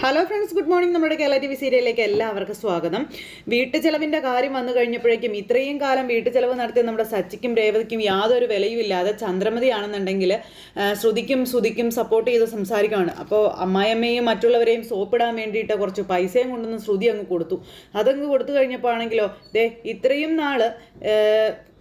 Hello friends good morning നമ്മുടെ Kerala T V സീരിയലിലേക്ക് എല്ലാവർക്കും സ്വാഗതം. വീട്ടുചെലവിന്റെ കാര്യം വന്നു കഴിഞ്ഞപ്പോഴേക്കും ഇത്രയും കാലം വീട്ടുചെലവ് നടത്തിയ നമ്മുടെ സച്ചിക്കും രേവതിക്കും യാതൊരു വിലയുമില്ലാതെ ചന്ദ്രമതിയാണെന്നുണ്ടെങ്കിൽ ശ്രുതിക്കും ശ്രുതിക്കും സപ്പോർട്ട് ചെയ്ത് സംസാരിക്കുകയാണ് അപ്പോൾ അമ്മായിയമ്മയും മറ്റുള്ളവരെയും സോപ്പിടാൻ വേണ്ടിയിട്ട് കുറച്ച് പൈസയും കൊണ്ടുവന്ന് ശ്രുതി അങ്ങ് കൊടുത്തു. അതങ്ങ് കൊടുത്തു കഴിഞ്ഞപ്പോൾ ആണെങ്കിലോ ദേ ഇത്രയും ഏ,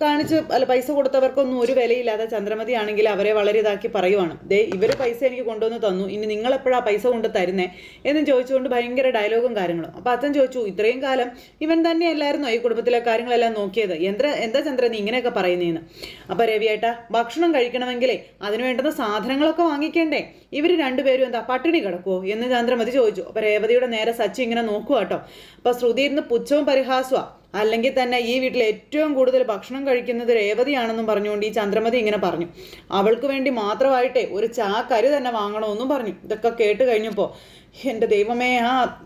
കാണിച്ച് അല്ല പൈസ കൊടുത്തവർക്കൊന്നും ഒരു വിലയില്ലാതെ ചന്ദ്രമതി ആണെങ്കിൽ അവരെ വളരെ ഇതാക്കി പറയുവാണ്. ദേ ഇവർ പൈസ എനിക്ക് കൊണ്ടുവന്ന് തന്നു. ഇനി നിങ്ങൾ എപ്പോഴാ പൈസ കൊണ്ട് തരുന്നേ? എന്നും ചോദിച്ചുകൊണ്ട് ഭയങ്കര ഡയലോഗും കാര്യങ്ങളും. അപ്പോൾ അച്ഛൻ ചോദിച്ചു ഇത്രയും കാലം ഇവൻ തന്നെയല്ലായിരുന്നോ ഈ കുടുംബത്തിലെ കാര്യങ്ങളെല്ലാം നോക്കിയത്? എന്താ എന്താ ചന്ദ്ര നീ ഇങ്ങനെയൊക്കെ പറയുന്നതെന്ന് അപ്പോൾ രവിയേട്ടാ ഭക്ഷണം കഴിക്കണമെങ്കിലേ അതിന് വേണ്ടുന്ന സാധനങ്ങളൊക്കെ വാങ്ങിക്കേണ്ടേ? ഇവർ രണ്ടുപേരും എന്താ പട്ടിണി കിടക്കുമോ എന്ന് ചന്ദ്രമതി ചോദിച്ചു. അപ്പോൾ രേവതിയുടെ നേരെ സച്ചി ഇങ്ങനെ നോക്കുക കേട്ടോ അപ്പോൾ ശ്രുതി ഇരുന്ന് പുച്ഛവും പരിഹാസമാണ് അല്ലെങ്കിൽ തന്നെ ഈ വീട്ടിൽ ഏറ്റവും കൂടുതൽ ഭക്ഷണം കഴിക്കുന്നത് രേവതിയാണെന്നും പറഞ്ഞുകൊണ്ട് ഈ ചന്ദ്രമതി ഇങ്ങനെ പറഞ്ഞു. അവൾക്ക് വേണ്ടി മാത്രമായിട്ടേ ഒരു ചാക്കരി തന്നെ വാങ്ങണമെന്നും പറഞ്ഞു. ഇതൊക്കെ കേട്ട് കഴിഞ്ഞപ്പോൾ എന്റെ ദൈവമേ ആ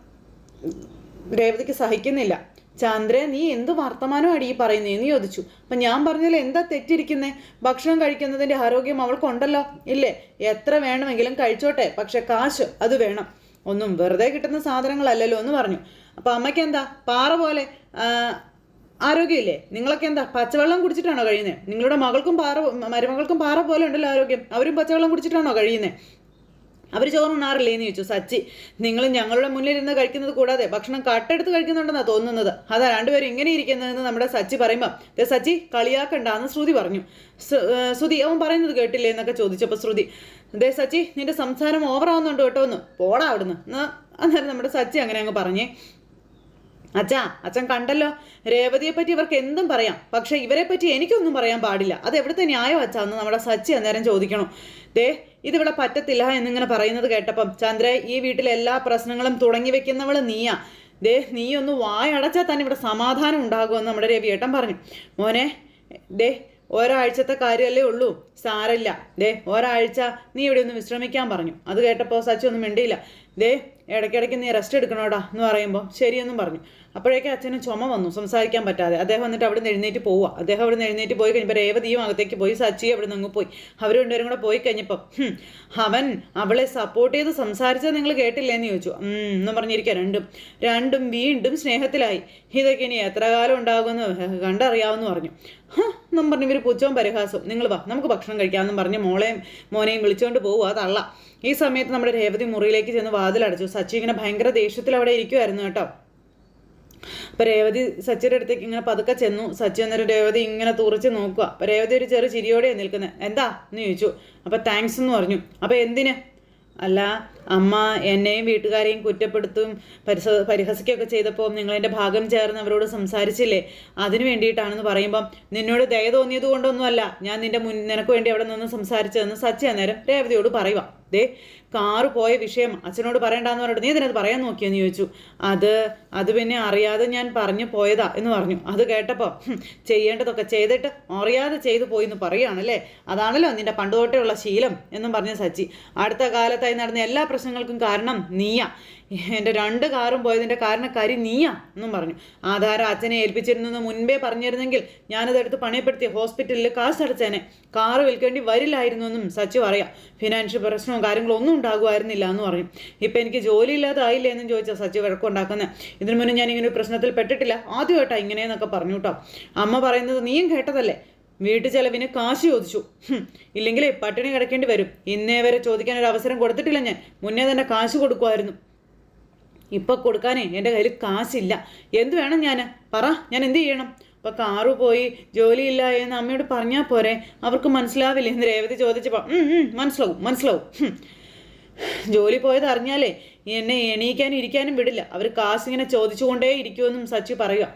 രേവതിക്ക് സഹിക്കുന്നില്ല. ചന്ദ്ര നീ എന്ത് വർത്തമാനമാണ് ഈ പറയുന്നത് പറയുന്നതെന്ന് ചോദിച്ചു. അപ്പം ഞാൻ പറഞ്ഞതിൽ എന്താ തെറ്റിരിക്കുന്നേ? ഭക്ഷണം കഴിക്കുന്നതിന്റെ ആരോഗ്യം അവൾക്കുണ്ടല്ലോ? ഇല്ലേ? എത്ര വേണമെങ്കിലും കഴിച്ചോട്ടെ പക്ഷെ കാശ് അത് വേണം. ഒന്നും വെറുതെ കിട്ടുന്ന സാധനങ്ങളല്ലല്ലോ എന്ന് പറഞ്ഞു. അപ്പം അമ്മയ്ക്ക് എന്താ? പാറ പോലെ ആരോഗ്യമില്ലേ? നിങ്ങളൊക്കെ എന്താ പച്ചവെള്ളം കുടിച്ചിട്ടാണോ കഴിയുന്നത് നിങ്ങളുടെ മകൾക്കും പാറ മരുമകൾക്കും പാറ പോലെ ഉണ്ടല്ലോ ആരോഗ്യം. അവരും പച്ചവെള്ളം കുടിച്ചിട്ടാണോ കഴിയുന്നത് അവർ ചോറുണ്ണാറില്ലേ എന്ന് ചോദിച്ചു. സച്ചി നിങ്ങൾ ഞങ്ങളുടെ മുന്നിൽ ഇരുന്ന് കഴിക്കുന്നത് കൂടാതെ ഭക്ഷണം കട്ടെടുത്ത് കഴിക്കുന്നുണ്ടെന്നാണ് തോന്നുന്നത്. അതാ രണ്ടുപേരും ഇങ്ങനെ ഇരിക്കുന്നതെന്ന് നമ്മുടെ സച്ചി പറയുമ്പോൾ ദേ സച്ചി കളിയാക്കണ്ടെന്ന് ശ്രുതി പറഞ്ഞു. ശ്രു- ശ്രുതി അവൻ പറയുന്നത് കേട്ടില്ലേ എന്നൊക്കെ ചോദിച്ചപ്പോൾ ശ്രുതി ദേ സച്ചി നിന്റെ സംസാരം ഓവറാവുന്നുണ്ട് കേട്ടോ ഒന്ന് പോടാ അവിടുന്ന്. എന്നാ അന്നേരം നമ്മുടെ സച്ചി അങ്ങനെ അങ്ങ് പറഞ്ഞേ. അച്ഛാ അച്ഛൻ കണ്ടല്ലോ. രേവതിയെ പറ്റി ഇവർക്ക് എന്തും പറയാം. പക്ഷെ ഇവരെ പറ്റി എനിക്കൊന്നും പറയാൻ പാടില്ല. അത് എവിടുത്തെ ന്യായം അച്ഛാ? എന്ന് നമ്മുടെ സച്ചി അന്നേരം ചോദിക്കണം. ദേ ഇതിവിടെ പറ്റത്തില്ല എന്നിങ്ങനെ പറയുന്നത് കേട്ടപ്പം ചന്ദ്ര ഈ വീട്ടിലെ എല്ലാ പ്രശ്നങ്ങളും തുടങ്ങി വെക്കുന്നവൾ നീയാ. ദേ നീ ഒന്ന് വായടച്ചാൽ തന്നെ ഇവിടെ സമാധാനം ഉണ്ടാകുമെന്ന് നമ്മുടെ രവിയേട്ടൻ പറഞ്ഞു. മോനെ ദേ ഒരാഴ്ചത്തെ കാര്യമല്ലേ ഉള്ളൂ. സാരല്ല ദേ ഒരാഴ്ച നീ ഇവിടെ ഒന്ന് വിശ്രമിക്കാൻ പറഞ്ഞു. അത് കേട്ടപ്പോൾ സച്ചി ഒന്നും മിണ്ടിയില്ല. ദേ ഇടയ്ക്കിടയ്ക്ക് നീ റെസ്റ്റ് എടുക്കണോടാ എന്ന് പറയുമ്പോൾ ശരിയെന്നും പറഞ്ഞു. അപ്പോഴേക്കും അച്ഛന് ചുമ വന്നു. സംസാരിക്കാൻ പറ്റാതെ. അദ്ദേഹം വന്നിട്ട് അവിടെ എഴുന്നേറ്റ് പോവുക അദ്ദേഹം അവിടെ എഴുന്നേറ്റ് പോയി കഴിഞ്ഞപ്പോൾ രേവതിയും അകത്തേക്ക് പോയി. സച്ചി അവിടെ നിന്ന് പോയി. അവർ രണ്ടുപേരും കൂടെ പോയി കഴിഞ്ഞപ്പം അവൻ അവളെ സപ്പോർട്ട് ചെയ്ത് സംസാരിച്ചത് നിങ്ങൾ കേട്ടില്ലേന്ന് ചോദിച്ചു. എന്ന് എന്നും പറഞ്ഞിരിക്കുക രണ്ടും. രണ്ടും വീണ്ടും സ്നേഹത്തിലായി. ഇതൊക്കെ ഇനി എത്ര കാലം ഉണ്ടാകുമെന്ന് കണ്ടറിയാമെന്ന് പറഞ്ഞു. എന്നും പറഞ്ഞ് ഇവർ പുച്ഛവും പരിഹാസവും. നിങ്ങൾ വാ നമുക്ക് ഭക്ഷണം കഴിക്കാമെന്നും പറഞ്ഞ് മോളെയും മോനെയും വിളിച്ചുകൊണ്ട് പോവുക തള്ള ഈ സമയത്ത് നമ്മുടെ രേവതി മുറിയിലേക്ക് ചെന്ന് വാതിലടച്ചു. സച്ചി ഇങ്ങനെ ഭയങ്കര ദേഷ്യത്തിൽ അവിടെ ഇരിക്കുമായിരുന്നു കേട്ടോ. അപ്പൊ രേവതി സച്ചിയുടെ അടുത്തേക്ക് ഇങ്ങനെ പതുക്കെ ചെന്നു. സച്ചി എന്നൊരു രേവതി ഇങ്ങനെ തുറച്ച് നോക്കുക അപ്പൊ രേവതി ഒരു ചെറു ചിരിയോടെയാണ് നിൽക്കുന്നത് എന്താ? എന്ന് ചോദിച്ചു. അപ്പൊ താങ്ക്സ് എന്ന് പറഞ്ഞു. അപ്പൊ എന്തിന്? അല്ല അമ്മ എന്നെയും വീട്ടുകാരെയും കുറ്റപ്പെടുത്തും പരിസ പരിഹസിക്കുകയൊക്കെ ചെയ്തപ്പോൾ നിങ്ങൾ എന്റെ ഭാഗം ചേർന്ന് അവരോട് സംസാരിച്ചില്ലേ? അതിന് വേണ്ടിയിട്ടാണെന്ന് പറയുമ്പം നിന്നോട് ദയ തോന്നിയത് കൊണ്ടൊന്നുമല്ല. ഞാൻ നിന്റെ മുൻ നിനക്ക് വേണ്ടി അവിടെ നിന്ന് സംസാരിച്ചതെന്ന് സച്ചി അന്നേരം രേവതിയോട് പറയുക ദേ കാറ് പോയ വിഷയം അച്ഛനോട് പറയണ്ടെന്ന് പറഞ്ഞിട്ട് നീ ഇതിനകത്ത് പറയാൻ നോക്കിയെന്ന് ചോദിച്ചു. അത് അത് പിന്നെ അറിയാതെ ഞാൻ പറഞ്ഞു പോയതാ എന്ന് പറഞ്ഞു. അത് കേട്ടപ്പോൾ "ഹും, ചെയ്യേണ്ടതൊക്കെ ചെയ്തിട്ട് അറിയാതെ ചെയ്തു പോയി എന്ന് പറയുകയാണല്ലേ അതാണല്ലോ നിന്റെ പണ്ടുതൊട്ടേ ഉള്ള ശീലം എന്നും പറഞ്ഞ സച്ചി. അടുത്ത കാലത്തായി നടന്ന എല്ലാ പ്രശ്നങ്ങൾക്കും കാരണം നീയാ. എന്റെ രണ്ട് കാറും പോയതിന്റെ കാരണക്കാരി നീയാ എന്നും പറഞ്ഞു. ആധാരം അച്ഛനെ ഏൽപ്പിച്ചിരുന്നെന്ന് മുൻപേ പറഞ്ഞിരുന്നെങ്കിൽ ഞാനതെടുത്ത് പണയപ്പെടുത്തി ഹോസ്പിറ്റലിൽ കാശ് അടച്ചേനെ. കാറ് വിൽക്കേണ്ടി വരില്ലായിരുന്നു എന്നും സച്ചു പറയാം. ഫിനാൻഷ്യൽ പ്രശ്നവും കാര്യങ്ങളും ഒന്നും ഉണ്ടാകുമായിരുന്നില്ല എന്ന് പറഞ്ഞു. ഇപ്പം എനിക്ക് ജോലിയില്ലാതായില്ലേ എന്നും ചോദിച്ചാൽ സച്ചു വഴക്കുണ്ടാക്കുന്നത് ഇതിനു മുന്നേ ഞാൻ ഇങ്ങനെ ഒരു പ്രശ്നത്തിൽ പെട്ടിട്ടില്ല. ആദ്യമായിട്ടാണ് ഇങ്ങനെയെന്നൊക്കെ പറഞ്ഞു കേട്ടോ അമ്മ പറയുന്നത് നീയും കേട്ടതല്ലേ? വീട്ടു ചെലവിന് കാശ് ചോദിച്ചു. ഇല്ലെങ്കിലേ പട്ടിണി കിടക്കേണ്ടി വരും. ഇന്നേ വരെ ചോദിക്കാൻ ഒരു അവസരം കൊടുത്തിട്ടില്ല ഞാൻ. മുന്നേ തന്നെ കാശ് കൊടുക്കുമായിരുന്നു. ഇപ്പൊ കൊടുക്കാനേ എന്റെ കയ്യിൽ കാശില്ല. എന്ത് വേണം ഞാൻ പറ ഞാൻ എന്ത് ചെയ്യണം? ഇപ്പം കാറ് പോയി ജോലിയില്ല എന്ന് അമ്മയോട് പറഞ്ഞാൽ പോരെ? അവർക്ക് മനസ്സിലാവില്ല? എന്ന് രേവതി ചോദിച്ചപ്പോൾ "ഉം, ഉം, മനസ്സിലാവും മനസ്സിലാവും. ജോലി പോയത് അറിഞ്ഞാലേ എന്നെ എണീക്കാനും ഇരിക്കാനും വിടില്ല. അവർ കാശിങ്ങനെ ചോദിച്ചുകൊണ്ടേ ഇരിക്കുമെന്നും സച്ചി പറയുക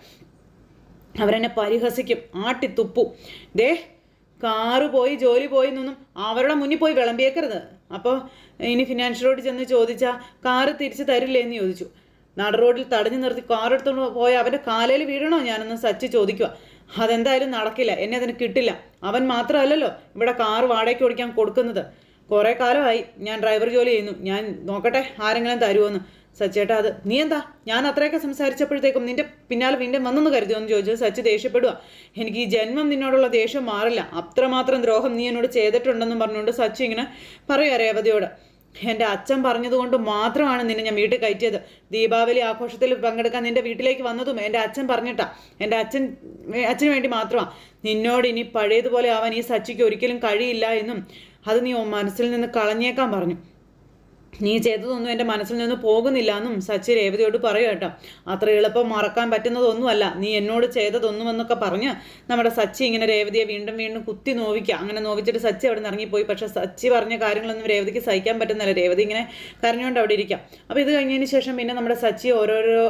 അവരെന്നെ പരിഹസിക്കും ആട്ടിത്തുപ്പു. ദേ കാറ് പോയി ജോലി പോയി നിന്നും അവരുടെ മുന്നിൽ പോയി വിളമ്പിയേക്കരുത്. അപ്പോൾ ഇനി ഫിനാൻഷ്യൽ റോഡിൽ ചെന്ന് ചോദിച്ചാൽ കാറ് തിരിച്ച് തരില്ലേ എന്ന് ചോദിച്ചു. നട റോഡിൽ തടഞ്ഞു നിർത്തി കാർ എടുത്തുകൊണ്ട് പോയ അവന്റെ കാലയിൽ വീഴണോ? ഞാനെന്ന് സച്ച് ചോദിക്കുക അതെന്തായാലും നടക്കില്ല. എന്നെ അതിന് കിട്ടില്ല. അവൻ മാത്രമല്ലല്ലോ ഇവിടെ കാർ വാടകയ്ക്ക് ഓടിക്കാൻ കൊടുക്കുന്നത്. കുറേ കാലമായി ഞാൻ ഡ്രൈവർ ജോലി ചെയ്യുന്നു. ഞാൻ നോക്കട്ടെ ആരെങ്കിലും തരുമോന്ന് സച്ചേട്ടാ അത് നീ എന്താ? ഞാൻ അത്രയൊക്കെ സംസാരിച്ചപ്പോഴത്തേക്കും നിന്റെ പിന്നാലെ വീണ്ടും വന്നെന്ന് കരുതിയോന്ന് ചോദിച്ചു. സച്ചി ദേഷ്യപ്പെടുക എനിക്ക് ഈ ജന്മം നിന്നോടുള്ള ദേഷ്യം മാറില്ല. അത്രമാത്രം ദ്രോഹം നീ എന്നോട് ചെയ്തിട്ടുണ്ടെന്നും പറഞ്ഞുകൊണ്ട് സച്ചി ഇങ്ങനെ പറയുക രേവതിയോട് എന്റെ അച്ഛൻ പറഞ്ഞതുകൊണ്ട് മാത്രമാണ് നിന്നെ ഞാൻ വീട്ടിൽ കയറ്റിയത്. ദീപാവലി ആഘോഷത്തിൽ പങ്കെടുക്കാൻ നിന്റെ വീട്ടിലേക്ക് വന്നതും എന്റെ അച്ഛൻ പറഞ്ഞിട്ടാ. എന്റെ അച്ഛൻ അച്ഛന് വേണ്ടി മാത്രമാണ് നിന്നോട് ഇനി പഴയതുപോലെ ആവാൻ ഈ സച്ചിക്ക് ഒരിക്കലും കഴിയില്ല എന്നും അത് നീ മനസ്സിൽ നിന്ന് കളഞ്ഞേക്കാൻ പറഞ്ഞു. നീ ചെയ്തതൊന്നും എന്റെ മനസ്സിൽ നിന്ന് പോകുന്നില്ല എന്നും സച്ചി രേവതിയോട് പറയൂ കേട്ടോ. അത്ര എളുപ്പം മറക്കാൻ പറ്റുന്നതൊന്നുമല്ല. നീ എന്നോട് ചെയ്തതൊന്നും എന്നൊക്കെ പറഞ്ഞ് നമ്മുടെ സച്ചി ഇങ്ങനെ രേവതിയെ വീണ്ടും വീണ്ടും കുത്തി നോവിക്കുക അങ്ങനെ നോവിച്ചിട്ട് സച്ചി അവിടെ നിന്ന് ഇറങ്ങിപ്പോയി. പക്ഷേ സച്ചി പറഞ്ഞ കാര്യങ്ങളൊന്നും രേവതിക്ക് സഹിക്കാൻ പറ്റുന്നില്ല. രേവതി ഇങ്ങനെ കരഞ്ഞുകൊണ്ട് അവിടെ ഇരിക്കാം. അപ്പോൾ ഇത് കഴിഞ്ഞതിന് ശേഷം പിന്നെ നമ്മുടെ സച്ചി ഓരോരോ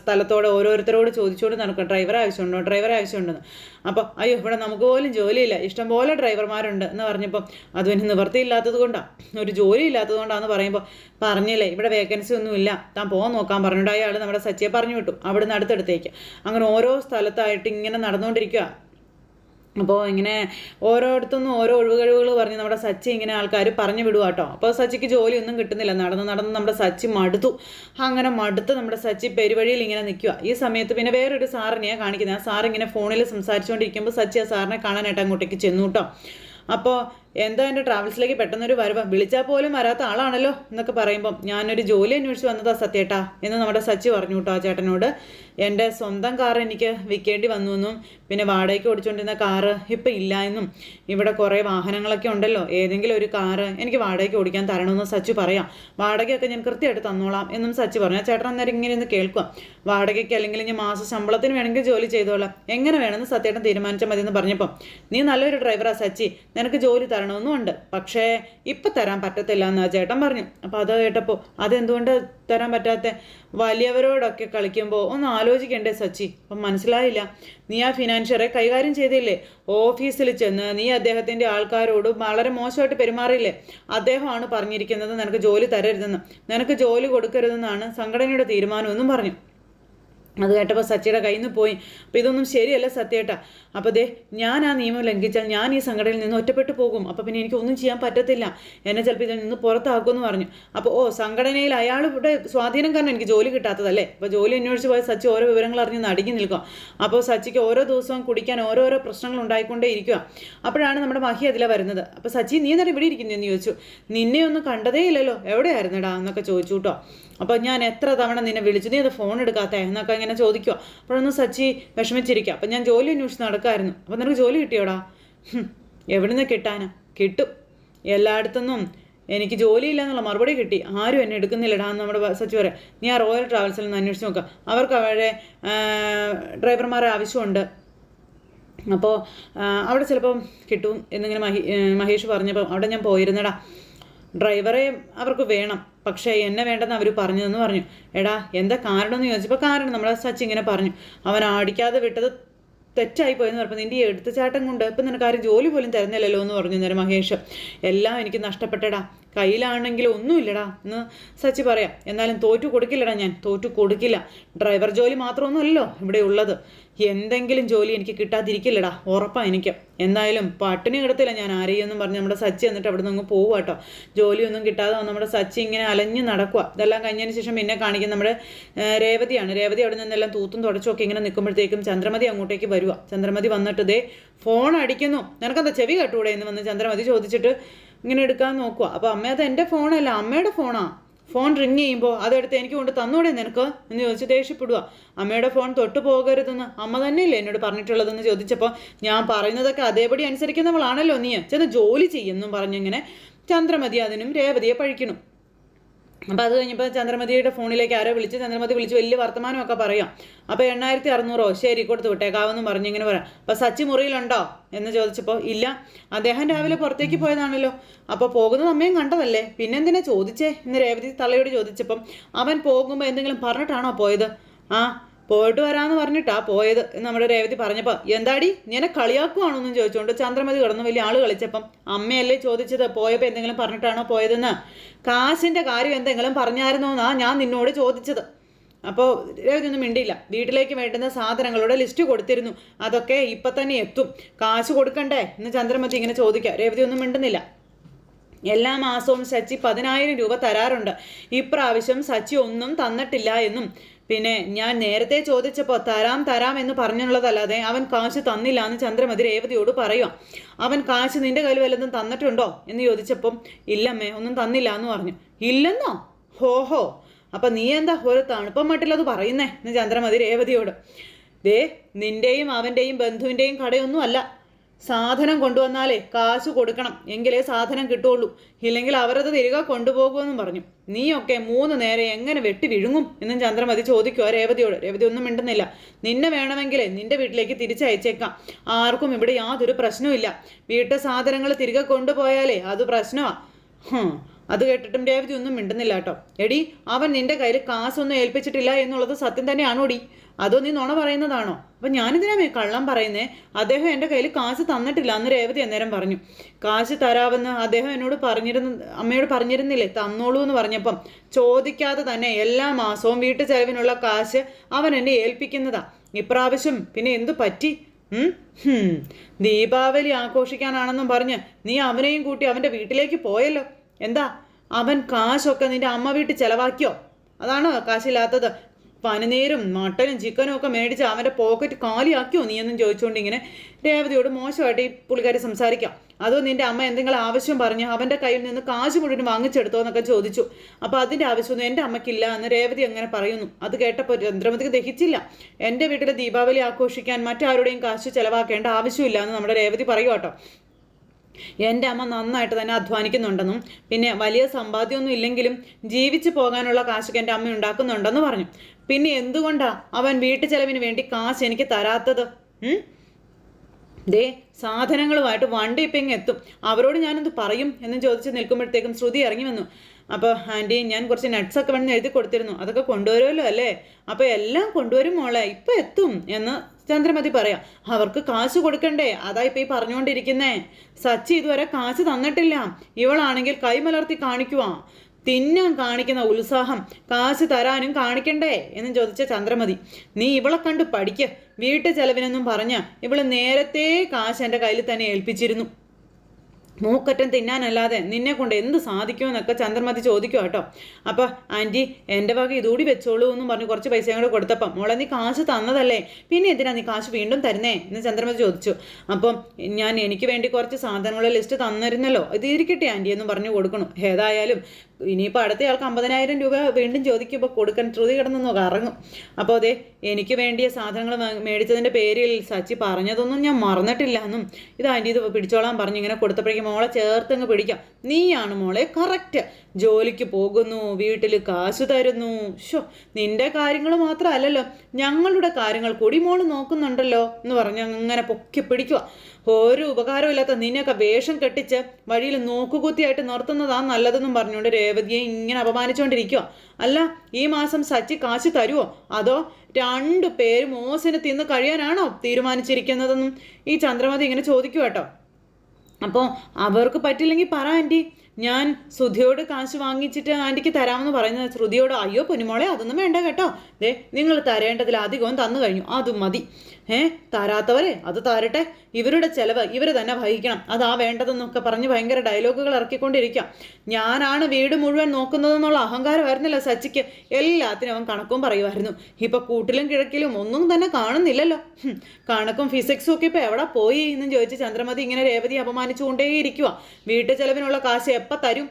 സ്ഥലത്തോടെ ഓരോരുത്തരോട് ചോദിച്ചുകൊണ്ട് നടക്കും. ഡ്രൈവർ ആവശ്യമുണ്ടോ? ഡ്രൈവർ ആവശ്യമുണ്ടെന്ന് അപ്പോൾ അയ്യോ ഇവിടെ നമുക്ക് പോലും ജോലിയില്ല. ഇഷ്ടംപോലെ ഡ്രൈവർമാരുണ്ട് എന്ന് പറഞ്ഞപ്പോൾ അതും നിവൃത്തിയില്ലാത്തത് കൊണ്ടാണ് ഒരു ജോലി ഇല്ലാത്തത് കൊണ്ടാണെന്ന് പറയുമ്പോൾ പറഞ്ഞില്ലേ ഇവിടെ വേക്കൻസി ഒന്നുമില്ല താൻ പോകാൻ നോക്കാൻ പറഞ്ഞിട്ട് അയാൾ നമ്മുടെ സച്ചിയെ പറഞ്ഞു വിട്ടു. അവിടെ നിന്ന് അടുത്തടുത്തേക്ക്. അങ്ങനെ ഓരോ സ്ഥലത്തായിട്ട് ഇങ്ങനെ നടന്നുകൊണ്ടിരിക്കുക അപ്പോൾ ഇങ്ങനെ ഓരോരുത്തുനിന്നും ഓരോ ഒഴിവുകഴിവുകൾ പറഞ്ഞ് നമ്മുടെ സച്ചി ഇങ്ങനെ ആൾക്കാർ പറഞ്ഞു വിടുക കേട്ടോ അപ്പോൾ സച്ചിക്ക് ജോലിയൊന്നും കിട്ടുന്നില്ല. നടന്ന് നടന്ന് നമ്മുടെ സച്ചി മടുത്തു. അങ്ങനെ മടുത്ത് നമ്മുടെ സച്ചി പെരുവഴിയിൽ ഇങ്ങനെ നിൽക്കുക ഈ സമയത്ത് പിന്നെ വേറൊരു സാറിനെയാണ് കാണിക്കുന്നത് ആ സാർ ഇങ്ങനെ ഫോണിൽ സംസാരിച്ചുകൊണ്ടിരിക്കുമ്പോൾ സച്ചി ആ സാറിനെ കാണാനായിട്ട് അങ്ങോട്ടേക്ക് ചെന്നു കേട്ടോ അപ്പോൾ എന്താ എന്റെ ട്രാവൽസിലേക്ക് പെട്ടെന്നൊരു വരവ്? വിളിച്ചാൽ പോലും വരാത്ത ആളാണല്ലോ എന്നൊക്കെ പറയുമ്പം ഞാനൊരു ജോലി അന്വേഷിച്ച് വന്നതാ സത്യേട്ടാ എന്ന് നമ്മുടെ സച്ചി പറഞ്ഞു കേട്ടോ ആ ചേട്ടനോട്. എന്റെ സ്വന്തം കാർ എനിക്ക് വിൽക്കേണ്ടി വന്നു എന്നും പിന്നെ വാടകയ്ക്ക് ഓടിച്ചുകൊണ്ടിരുന്ന കാറ് ഇപ്പം ഇല്ല എന്നും. ഇവിടെ കുറേ വാഹനങ്ങളൊക്കെ ഉണ്ടല്ലോ ഏതെങ്കിലും ഒരു കാറ് എനിക്ക് വാടകയ്ക്ക് ഓടിക്കാൻ തരണമെന്ന് സച്ചു പറയാം. വാടകയൊക്കെ ഞാൻ കൃത്യമായിട്ട് തന്നോളാം എന്നും സച്ചു പറഞ്ഞു. ചേട്ടൻ അന്നേരം ഇങ്ങനെ ഒന്ന് കേൾക്കുക വാടകയ്ക്ക് അല്ലെങ്കിൽ ഞാൻ മാസ ശമ്പളത്തിന് വേണമെങ്കിൽ ജോലി ചെയ്തോളാം. എങ്ങനെ വേണമെന്ന് സത്യേട്ടൻ തീരുമാനിച്ചാൽ മതി എന്ന് പറഞ്ഞപ്പം നീ നല്ലൊരു ഡ്രൈവറാ സച്ചി. നിനക്ക് ജോലി തരണമെന്നുമുണ്ട്. പക്ഷേ ഇപ്പം തരാൻ പറ്റത്തില്ല എന്ന് ചേട്ടൻ പറഞ്ഞു. അപ്പോൾ അത് കേട്ടപ്പോൾ അതെന്തുകൊണ്ട് തരാൻ പറ്റാത്ത? വലിയവരോടൊക്കെ കളിക്കുമ്പോൾ ഒന്ന് ആലോചിക്കണ്ടേ സച്ചി? അപ്പം മനസ്സിലായില്ല. നീ ആ ഫിനാൻഷ്യറെ കൈകാര്യം ചെയ്തില്ലേ? ഓഫീസിൽ ചെന്ന് നീ അദ്ദേഹത്തിന്റെ ആൾക്കാരോട് വളരെ മോശമായിട്ട് പെരുമാറിയില്ലേ? അദ്ദേഹമാണ് പറഞ്ഞിരിക്കുന്നത് നിനക്ക് ജോലി തരരുതെന്ന്. നിനക്ക് ജോലി കൊടുക്കരുതെന്നാണ് സംഘടനയുടെ തീരുമാനമെന്നും പറഞ്ഞു. അത് കേട്ടപ്പോൾ സച്ചിയുടെ കയ്യിൽ നിന്ന് പോയി. അപ്പോൾ ഇതൊന്നും ശരിയല്ല സത്യേട്ടാ. അപ്പോൾ ദേ ഞാൻ ആ നിയമം ലംഘിച്ചാൽ ഞാൻ ഈ സംഘടനയിൽ നിന്ന് ഒറ്റപ്പെട്ടു പോകും. അപ്പോൾ പിന്നെ എനിക്ക് ഒന്നും ചെയ്യാൻ പറ്റത്തില്ല. എന്നെ ചിലപ്പോൾ ഇതിൽ നിന്ന് പുറത്താക്കുമെന്ന് പറഞ്ഞു. അപ്പോൾ ഓ സംഘടനയിൽ അയാളുടെ സ്വാധീനം കാരണം എനിക്ക് ജോലി കിട്ടാത്തതല്ലേ? അപ്പോൾ ജോലി അന്വേഷിച്ച് പോയ സച്ചി ഓരോ വിവരങ്ങൾ അറിഞ്ഞ് നടുങ്ങി നിൽക്കുക അപ്പോൾ സച്ചിക്ക് ഓരോ ദിവസവും കുടിക്കാൻ ഓരോരോ പ്രശ്നങ്ങൾ ഉണ്ടായിക്കൊണ്ടേ ഇരിക്കുക അപ്പോഴാണ് നമ്മുടെ മഹി അതിലെ വരുന്നത്. അപ്പോൾ സച്ചി നീ എന്നിട്ട് ഇവിടെ ഇരിക്കുന്നു? എന്ന് ചോദിച്ചു. നിന്നെ ഒന്നും കണ്ടതേ ഇല്ലല്ലോ. എവിടെയായിരുന്നടാ? എന്നൊക്കെ ചോദിച്ചു കേട്ടോ. അപ്പോൾ ഞാൻ എത്ര തവണ നിന്നെ വിളിച്ചു? നീ അത് ഫോൺ എടുക്കാത്ത എന്നൊക്കെ ഇങ്ങനെ ചോദിക്കുക അപ്പോഴൊന്ന് സച്ചി വിഷമിച്ചിരിക്കുക അപ്പം ഞാൻ ജോലി അന്വേഷിച്ച് നടക്കായിരുന്നു. അപ്പം നിനക്ക് ജോലി കിട്ടിയോടാ? എവിടുന്ന് കിട്ടാനാ? കിട്ടും. എല്ലായിടത്തുനിന്നും എനിക്ക് ജോലിയില്ല എന്നുള്ള മറുപടി കിട്ടി. ആരും എന്നെ എടുക്കുന്നില്ലടാ എന്ന് നമ്മുടെ സച്ചി പറയാം. നീ ആ റോയൽ ട്രാവൽസിൽ നിന്ന് അന്വേഷിച്ച് നോക്കുക അവർക്ക് അവരുടെ ഡ്രൈവർമാരെ ആവശ്യമുണ്ട്. അപ്പോൾ അവിടെ ചിലപ്പം കിട്ടും എന്നിങ്ങനെ മഹി മഹേഷ് പറഞ്ഞപ്പോൾ അവിടെ ഞാൻ പോയിരുന്നടാ. ഡ്രൈവറെ അവർക്ക് വേണം. പക്ഷേ എന്നെ വേണ്ടെന്ന് അവർ പറഞ്ഞതെന്ന് പറഞ്ഞു. എടാ എന്താ കാരണം എന്ന് ചോദിച്ചപ്പോൾ കാരണം നമ്മളെ സച്ചി ഇങ്ങനെ പറഞ്ഞു. അവൻ ആടിക്കാതെ വിട്ടത് തെറ്റായി പോയെന്ന് പറഞ്ഞപ്പോൾ നിന്റെ ഈ എടുത്തുചാട്ടം കൊണ്ട് ഇപ്പം നിനക്ക് ആരും ജോലി പോലും തരുന്നില്ലല്ലോ എന്ന് പറഞ്ഞു നേരം മഹേഷ്. എല്ലാം എനിക്ക് നഷ്ടപ്പെട്ടടാ. കയ്യിലാണെങ്കിൽ ഒന്നുമില്ലടാ. എന്ന് സച്ചി പറയാം എന്നാലും തോറ്റു കൊടുക്കില്ലടാ ഞാൻ. തോറ്റു കൊടുക്കില്ല. ഡ്രൈവർ ജോലി മാത്രമൊന്നുമല്ലോ ഇവിടെ ഉള്ളത്. എന്തെങ്കിലും ജോലി എനിക്ക് കിട്ടാതിരിക്കില്ലടാ ഉറപ്പാണ് എനിക്ക്. എന്തായാലും പട്ടിണി കിടത്തില്ല ഞാൻ ആരെയൊന്നും പറഞ്ഞ് നമ്മുടെ സച്ചി എന്നിട്ട് അവിടെ നിന്ന് പോവുക കേട്ടോ. ജോലിയൊന്നും കിട്ടാതെ നമ്മുടെ സച്ചി ഇങ്ങനെ അലഞ്ഞ് നടക്കുക ഇതെല്ലാം കഴിഞ്ഞതിന് ശേഷം പിന്നെ കാണിക്കുന്ന നമ്മുടെ രേവതിയാണ്. രേവതി അവിടെ നിന്നെല്ലാം തൂത്തും തുടച്ചൊക്കെ ഇങ്ങനെ നിൽക്കുമ്പോഴത്തേക്കും ചന്ദ്രമതി അങ്ങോട്ടേക്ക് വരിക ചന്ദ്രമതി വന്നിട്ട് ദേ ഫോൺ അടിക്കുന്നു. നിനക്കെന്താ ചെവി കേട്ടൂടെ എന്ന് വന്ന് ചന്ദ്രമതി ചോദിച്ചിട്ട് ഇങ്ങനെ എടുക്കാൻ നോക്കുക അപ്പോൾ അമ്മ അത് എന്റെ ഫോണല്ല അമ്മയുടെ ഫോണാ. ഫോൺ റിങ് ചെയ്യുമ്പോൾ അതെടുത്ത് എനിക്ക് കൊണ്ട് തന്നൂടെ നിനക്ക്? എന്ന് ചോദിച്ച് ദേഷ്യപ്പെടുക അമ്മയുടെ ഫോൺ തൊട്ട് പോകരുതെന്ന് അമ്മ തന്നെയല്ലേ എന്നോട് പറഞ്ഞിട്ടുള്ളതെന്ന് ചോദിച്ചപ്പോൾ ഞാൻ പറയുന്നതൊക്കെ അതേപടി അനുസരിക്കുന്നവളാണല്ലോ നീ. ചെന്ന് ജോലി ചെയ്യുമെന്നും പറഞ്ഞിങ്ങനെ ചന്ദ്രമതി അതിനും രേവതിയെ പഴിക്കണം അപ്പോൾ അത് കഴിഞ്ഞപ്പോൾ ചന്ദ്രമതിയുടെ ഫോണിലേക്ക് ആരോ വിളിച്ച് ചന്ദ്രമതി വിളിച്ച് വലിയ വർത്തമാനമൊക്കെ പറയാം. അപ്പോൾ എണ്ണായിരത്തി അറുന്നൂറോ ശരി കൊടുത്തു വിട്ടേക്കാവെന്ന് പറഞ്ഞ് ഇങ്ങനെ പറയാം. അപ്പോൾ സച്ചി മുറിയിലുണ്ടോ എന്ന് ചോദിച്ചപ്പോൾ ഇല്ല. അദ്ദേഹം രാവിലെ പുറത്തേക്ക് പോയതാണല്ലോ. അപ്പോൾ പോകുന്ന സമയം കണ്ടതല്ലേ? പിന്നെന്തിനാ ചോദിച്ചേ? എന്ന് രേവതി തള്ളയോട് ചോദിച്ചപ്പം അവൻ പോകുമ്പോൾ എന്തെങ്കിലും പറഞ്ഞിട്ടാണോ പോയത്? ആ പോയിട്ട് വരാമെന്ന് പറഞ്ഞിട്ടാ പോയത് എന്ന് നമ്മുടെ രേവതി പറഞ്ഞപ്പോൾ എന്താടി? നിന്നെ കളിയാക്കുവാണോന്നും ചോദിച്ചുകൊണ്ട് ചന്ദ്രമതി കിടന്നു വലിയ ആൾ കളിച്ചപ്പം അമ്മയല്ലേ ചോദിച്ചത്? പോയപ്പോൾ എന്തെങ്കിലും പറഞ്ഞിട്ടാണോ പോയതെന്ന്? കാശിന്റെ കാര്യം എന്തെങ്കിലും പറഞ്ഞായിരുന്നോ എന്നാ ഞാൻ നിന്നോട് ചോദിച്ചത്. അപ്പോൾ രേവതി ഒന്നും മിണ്ടിയില്ല. വീട്ടിലേക്ക് വേണ്ടുന്ന സാധനങ്ങളുടെ ലിസ്റ്റ് കൊടുത്തിരുന്നു. അതൊക്കെ ഇപ്പം തന്നെ എത്തും. കാശ് കൊടുക്കണ്ടേ? എന്ന് ചന്ദ്രമതി ഇങ്ങനെ ചോദിക്കുക രേവതി ഒന്നും മിണ്ടുന്നില്ല. എല്ലാ മാസവും സച്ചി പതിനായിരം രൂപ തരാറുണ്ട്. ഇപ്രാവശ്യം സച്ചി ഒന്നും തന്നിട്ടില്ല എന്നും പിന്നെ ഞാൻ നേരത്തെ ചോദിച്ചപ്പോൾ തരാം തരാം എന്ന് പറഞ്ഞുള്ളതല്ലാതെ അവൻ കാശ് തന്നില്ല എന്ന് ചന്ദ്രമതി രേവതിയോട് പറയുക അവൻ കാശ് നിന്റെ കയ്യിൽ വല്ലതും തന്നിട്ടുണ്ടോ എന്ന് ചോദിച്ചപ്പം ഇല്ലമ്മേ ഒന്നും തന്നില്ല എന്ന് പറഞ്ഞു. ഇല്ലെന്നോ? ഹോഹോ അപ്പൊ നീ എന്താ ഒരു തണുപ്പം മട്ടിലത് പറയുന്നേ? എന്ന് ചന്ദ്രമതി രേവതിയോട്. ദേ നിന്റെയും അവന്റെയും ബന്ധുവിന്റെയും കടയൊന്നും അല്ല. സാധനം കൊണ്ടുവന്നാലേ കാശ് കൊടുക്കണം. എങ്കിലേ സാധനം കിട്ടുള്ളൂ ഇല്ലെങ്കിൽ അവരത് തിരികെ കൊണ്ടുപോകുമെന്നും പറഞ്ഞു. നീയൊക്കെ മൂന്ന് നേരെ എങ്ങനെ വെട്ടി വിഴുങ്ങും എന്നും ചന്ദ്രമതി ചോദിക്കുക രേവതിയോട്. രേവതി ഒന്നും മിണ്ടുന്നില്ല. നിന്നെ വേണമെങ്കിലേ നിന്റെ വീട്ടിലേക്ക് തിരിച്ചയച്ചേക്കാം. ആർക്കും ഇവിടെ യാതൊരു പ്രശ്നവുമില്ല. വീട്ടു സാധനങ്ങൾ തിരികെ കൊണ്ടുപോയാലേ അത് പ്രശ്നമാ. ഹും. അത് കേട്ടിട്ടും രേവതി ഒന്നും മിണ്ടുന്നില്ല കേട്ടോ. എടി അവൻ നിന്റെ കയ്യിൽ കാശൊന്നും ഏൽപ്പിച്ചിട്ടില്ല എന്നുള്ളത് സത്യം തന്നെയാണോടി? അതോ നീ നുണ പറയുന്നതാണോ? അപ്പൊ ഞാനിതിനാ കള്ളം പറയുന്നേ? അദ്ദേഹം എന്റെ കയ്യിൽ കാശ് തന്നിട്ടില്ല അന്ന് രേവതി അന്നേരം പറഞ്ഞു. കാശ് തരാവെന്ന് അദ്ദേഹം എന്നോട് പറഞ്ഞിരുന്ന അമ്മയോട് പറഞ്ഞിരുന്നില്ലേ? തന്നോളൂ എന്ന് പറഞ്ഞപ്പം ചോദിക്കാതെ തന്നെ എല്ലാ മാസവും വീട്ടു ചെലവിനുള്ള കാശ് അവൻ എന്നെ ഏൽപ്പിക്കുന്നതാ. ഇപ്രാവശ്യം പിന്നെ എന്തു പറ്റി. ദീപാവലി ആഘോഷിക്കാനാണെന്നും പറഞ്ഞ് നീ അവനെയും കൂട്ടി അവന്റെ വീട്ടിലേക്ക് പോയല്ലോ. എന്താ? അവൻ കാശൊക്കെ നിന്റെ അമ്മ വീട്ടിൽ ചെലവാക്കിയോ? അതാണോ കാശില്ലാത്തത്? പനിനീരും മട്ടനും ചിക്കനും ഒക്കെ മേടിച്ച് അവന്റെ പോക്കറ്റ് കാലിയാക്കിയോ നീ എന്നും ചോദിച്ചുകൊണ്ട് ഇങ്ങനെ രേവതിയോട് മോശമായിട്ട് ഈ പുള്ളിക്കാരി സംസാരിക്കാം. അതോ നിന്റെ അമ്മ എന്തെങ്കിലും ആവശ്യം പറഞ്ഞു അവന്റെ കയ്യിൽ നിന്ന് കാശ് മുഴുവൻ വാങ്ങിച്ചെടുത്തോ എന്നൊക്കെ ചോദിച്ചു. അപ്പോൾ അതിന്റെ ആവശ്യമൊന്നും എന്റെ അമ്മയ്ക്കില്ല എന്ന് രേവതി അങ്ങനെ പറയുന്നു. അത് കേട്ടപ്പോൾ ചന്ദ്രമതിക്ക് ദഹിച്ചില്ല. എന്റെ വീട്ടിലെ ദീപാവലി ആഘോഷിക്കാൻ മറ്റാരുടെയും കാശ് ചിലവാക്കേണ്ട ആവശ്യമില്ല എന്ന് നമ്മുടെ രേവതി പറയും കേട്ടോ എന്റെ അമ്മ നന്നായിട്ട് തന്നെ അധ്വാനിക്കുന്നുണ്ടെന്നും പിന്നെ വലിയ സമ്പാദ്യമൊന്നും ഇല്ലെങ്കിലും ജീവിച്ചു പോകാനുള്ള കാശൊക്കെ എന്റെ അമ്മ ഉണ്ടാക്കുന്നുണ്ടെന്ന് പറഞ്ഞു. പിന്നെ എന്തുകൊണ്ടാ അവൻ വീട്ടു ചെലവിന് വേണ്ടി കാശ് എനിക്ക് തരാത്തത്? ദേ സാധനങ്ങളുമായിട്ട് വണ്ടി ഇപ്പം എത്തും. അവരോട് ഞാനെന്ത് പറയും എന്ന് ചോദിച്ച് നിൽക്കുമ്പോഴത്തേക്കും ശ്രുതി ഇറങ്ങി വന്നു. അപ്പോൾ ആന്റി ഞാൻ കുറച്ച് നട്ട്സ് ഒക്കെ വേണമെന്ന് എഴുതി കൊടുത്തിരുന്നു. അതൊക്കെ കൊണ്ടുവരുമല്ലോ അല്ലേ? അപ്പോൾ എല്ലാം കൊണ്ടുവരും മോളെ. ഇപ്പം എത്തും എന്ന് ചന്ദ്രമതി പറയാം അവർക്ക് കാശ് കൊടുക്കണ്ടേ അതാ ഇപ്പം ഈ പറഞ്ഞുകൊണ്ടിരിക്കുന്നേ സച്ചി ഇതുവരെ കാശ് തന്നിട്ടില്ല. ഇവളാണെങ്കിൽ കൈമലർത്തി കാണിക്കുവാ. തിന്നാൻ കാണിക്കുന്ന ഉത്സാഹം കാശ് തരാനും കാണിക്കണ്ടേ? എന്ന് ചോദിച്ച ചന്ദ്രമതി. നീ ഇവളെ കണ്ട് പഠിക്ക്. വീട്ടു ചെലവിനെന്നും പറഞ്ഞ് ഇവൾ നേരത്തെ കാശ് എന്റെ കയ്യിൽ തന്നെ ഏൽപ്പിച്ചിരുന്നു. മൂക്കറ്റം തിന്നാനല്ലാതെ നിന്നെ കൊണ്ട് എന്ത് സാധിക്കുമെന്നൊക്കെ ചന്ദ്രമതി ചോദിക്കും കേട്ടോ. അപ്പോൾ ആന്റി എന്റെ വക ഇതുകൂടി വെച്ചോളൂ എന്നും പറഞ്ഞ് കുറച്ച് പൈസയും കൂടെ കൊടുത്തപ്പം മോളെ നീ കാശ് തന്നതല്ലേ? പിന്നെ എന്തിനാ നീ കാശ് വീണ്ടും തരുന്നേ? എന്ന് ചന്ദ്രമതി ചോദിച്ചു. അപ്പം ഞാൻ എനിക്ക് വേണ്ടി കുറച്ച് സാധനങ്ങളുടെ ലിസ്റ്റ് തന്നിരുന്നല്ലോ ഇത് ഇരിക്കട്ടെ ആന്റി എന്ന് പറഞ്ഞു കൊടുക്കണം. ഏതായാലും ഇനിയിപ്പോൾ അടുത്തയാൾക്ക് അമ്പതിനായിരം രൂപ വീണ്ടും ചോദിക്കുമ്പോൾ കൊടുക്കാൻ ശ്രുതി കിടന്നു കറങ്ങും അപ്പോൾ അതെ എനിക്ക് വേണ്ടിയ സാധനങ്ങൾ മേടിച്ചതിന്റെ പേരിൽ സച്ചി പറഞ്ഞതൊന്നും ഞാൻ മറന്നിട്ടില്ല എന്നും ഇത് ആന്റി ഇത് പിടിച്ചോളാൻ പറഞ്ഞു ഇങ്ങനെ കൊടുത്തപ്പോഴേക്കും മോളെ ചേർത്തങ്ങ് പിടിക്കാം. നീയാണ് മോളെ കറക്റ്റ് ജോലിക്ക് പോകുന്നു വീട്ടിൽ കാശ് തരുന്നു. ഷോ നിന്റെ കാര്യങ്ങൾ മാത്രമല്ലല്ലോ ഞങ്ങളുടെ കാര്യങ്ങൾ കൂടി മോൾ നോക്കുന്നുണ്ടല്ലോ എന്ന് പറഞ്ഞ് അങ്ങനെ പൊക്കി പിടിക്കുക ഒരു ഉപകാരമില്ലാത്ത നിന്നെയൊക്കെ വേഷം കെട്ടിച്ച് വഴിയിൽ നോക്കുകുത്തിയായിട്ട് നിർത്തുന്നതാണ് നല്ലതെന്നും പറഞ്ഞുകൊണ്ട് രേവതിയെ ഇങ്ങനെ അപമാനിച്ചുകൊണ്ടിരിക്കുക അല്ല ഈ മാസം സച്ചി കാശ് തരുമോ അതോ രണ്ടു പേര് മോശന് തിന്ന് കഴിയാനാണോ തീരുമാനിച്ചിരിക്കുന്നതെന്നും ഈ ചന്ദ്രമതി ഇങ്ങനെ ചോദിക്കുക കേട്ടോ അപ്പോൾ അവർക്ക് പറ്റില്ലെങ്കിൽ പറ ആന്റി. ഞാൻ ശ്രുതിയോട് കാശ് വാങ്ങിച്ചിട്ട് ആന്റിക്ക് തരാമെന്ന് പറയുന്നത് ശ്രുതിയോട് അയ്യോ പൊന്നുമോളെ അതൊന്നും വേണ്ട കേട്ടോ. ദേ നിങ്ങൾ തരേണ്ടതിൽ അധികവും തന്നു കഴിഞ്ഞു. അതും മതി. ഏ തരാത്തവരെ അത് തരട്ടെ. ഇവരുടെ ചെലവ് ഇവർ തന്നെ വഹിക്കണം. അതാ വേണ്ടതെന്നൊക്കെ പറഞ്ഞ് ഭയങ്കര ഡയലോഗുകൾ ഇറക്കിക്കൊണ്ടിരിക്കാം. ഞാനാണ് വീട് മുഴുവൻ നോക്കുന്നതെന്നുള്ള അഹങ്കാരമായിരുന്നില്ല സച്ചിക്ക്. എല്ലാത്തിനും അവൻ കണക്കും പറയുമായിരുന്നു. ഇപ്പൊ കൂട്ടിലും കിഴക്കിലും ഒന്നും തന്നെ കാണുന്നില്ലല്ലോ. കണക്കും ഫിസിക്സും ഒക്കെ ഇപ്പൊ എവിടെ പോയി എന്ന് ചോദിച്ച് ചന്ദ്രമതി ഇങ്ങനെ രേവതി അപമാനിച്ചുകൊണ്ടേയിരിക്കുക വീട്ടു ചെലവിനുള്ള കാശ് എപ്പോൾ തരും?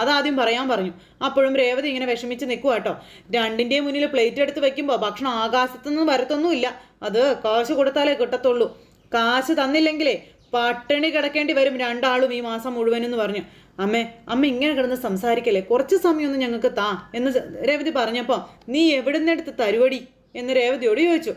അതാദ്യം പറയാൻ പറഞ്ഞു. അപ്പോഴും രേവതി ഇങ്ങനെ വിഷമിച്ച് നിൽക്കുക കേട്ടോ. രണ്ടിന്റെയും മുന്നിൽ പ്ലേറ്റ് എടുത്ത് വെക്കുമ്പോൾ ഭക്ഷണം ആകാശത്തുനിന്ന് വരത്തൊന്നുമില്ല. അത് കാശ് കൊടുത്താലേ കിട്ടത്തുള്ളൂ. കാശ് തന്നില്ലെങ്കിലേ പട്ടിണി കിടക്കേണ്ടി വരും രണ്ടാളും ഈ മാസം മുഴുവൻ എന്ന് പറഞ്ഞു. അമ്മേ അമ്മ ഇങ്ങനെ കിടന്ന് സംസാരിക്കല്ലേ? കുറച്ച് സമയമൊന്നും ഞങ്ങൾക്ക് താ എന്ന് രേവതി പറഞ്ഞപ്പോൾ നീ എവിടുന്നെടുത്ത് തരുവടി? എന്ന് രേവതിയോട് ചോദിച്ചു.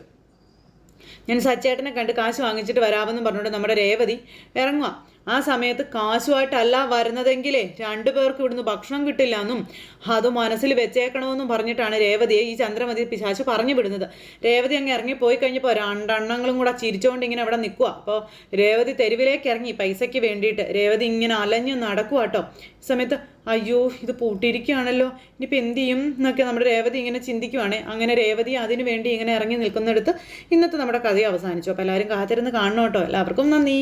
ഞാൻ സച്ചേട്ടനെ കണ്ട് കാശ് വാങ്ങിച്ചിട്ട് വരാമെന്ന് പറഞ്ഞുകൊണ്ട് നമ്മുടെ രേവതി ഇറങ്ങുക ആ സമയത്ത് കാശുമായിട്ടല്ല വരുന്നതെങ്കിലേ രണ്ടു പേർക്ക് ഇവിടുന്ന് ഭക്ഷണം കിട്ടില്ല എന്നും അത് മനസ്സിൽ വെച്ചേക്കണമെന്നും പറഞ്ഞിട്ടാണ് രേവതിയെ ഈ ചന്ദ്രമതി പിശാച്ച് പറഞ്ഞു വിടുന്നത്. രേവതി അങ്ങ് ഇറങ്ങി പോയി കഴിഞ്ഞപ്പോൾ രണ്ടെണ്ണങ്ങളും കൂടെ ചിരിച്ചുകൊണ്ട് ഇങ്ങനെ അവിടെ നിൽക്കുക അപ്പോൾ രേവതി തെരുവിലേക്ക് ഇറങ്ങി പൈസയ്ക്ക് വേണ്ടിയിട്ട്. രേവതി ഇങ്ങനെ അലഞ്ഞ് നടക്കുക കേട്ടോ. സമയത്ത് അയ്യോ ഇത് പൂട്ടിയിരിക്കുകയാണല്ലോ. ഇനിയിപ്പോൾ എന്ത് ചെയ്യും എന്നൊക്കെ നമ്മുടെ രേവതി ഇങ്ങനെ ചിന്തിക്കുവാണ്. അങ്ങനെ രേവതി അതിനു വേണ്ടി ഇങ്ങനെ ഇറങ്ങി നിൽക്കുന്നിടത്ത് ഇന്നത്തെ നമ്മുടെ കഥ അവസാനിച്ചു. അപ്പോൾ എല്ലാവരും കാത്തിരുന്ന് കാണണം കേട്ടോ? എല്ലാവർക്കും നന്ദി.